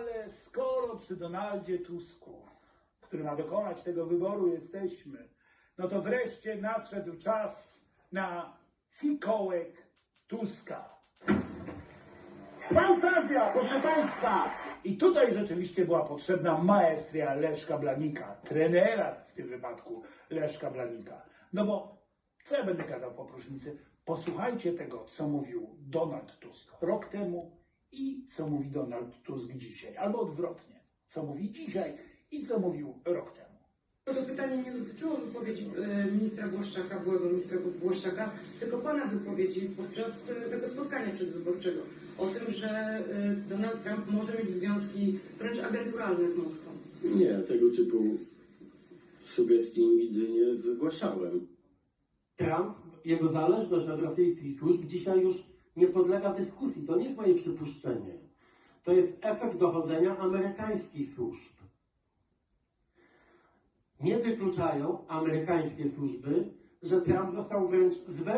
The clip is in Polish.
Ale skoro przy Donaldzie Tusku, który ma dokonać tego wyboru, jesteśmy, no to wreszcie nadszedł czas na fikołek Tuska. Fantazja, proszę Państwa! I tutaj rzeczywiście była potrzebna maestria Leszka Blanika, trenera w tym wypadku Leszka Blanika. No bo co ja będę gadał po próżnicy? Posłuchajcie tego, co mówił Donald Tusk rok temu i co mówi Donald Tusk dzisiaj, albo odwrotnie, co mówi dzisiaj i co mówił rok temu. To pytanie nie dotyczyło wypowiedzi e, ministra Błaszczaka, byłego ministra Błaszczaka, tylko pana wypowiedzi podczas e, tego spotkania przedwyborczego o tym, że e, Donald Trump może mieć związki wręcz agenturalne z Moskwą. Nie, tego typu sugestii nigdy nie zgłaszałem. Trump, jego zależność od rosyjskich służb dzisiaj już nie podlega dyskusji. To nie jest moje przypuszczenie. To jest efekt dochodzenia amerykańskich służb. Nie wykluczają amerykańskie służby, że Trump został wręcz zweryfikowany.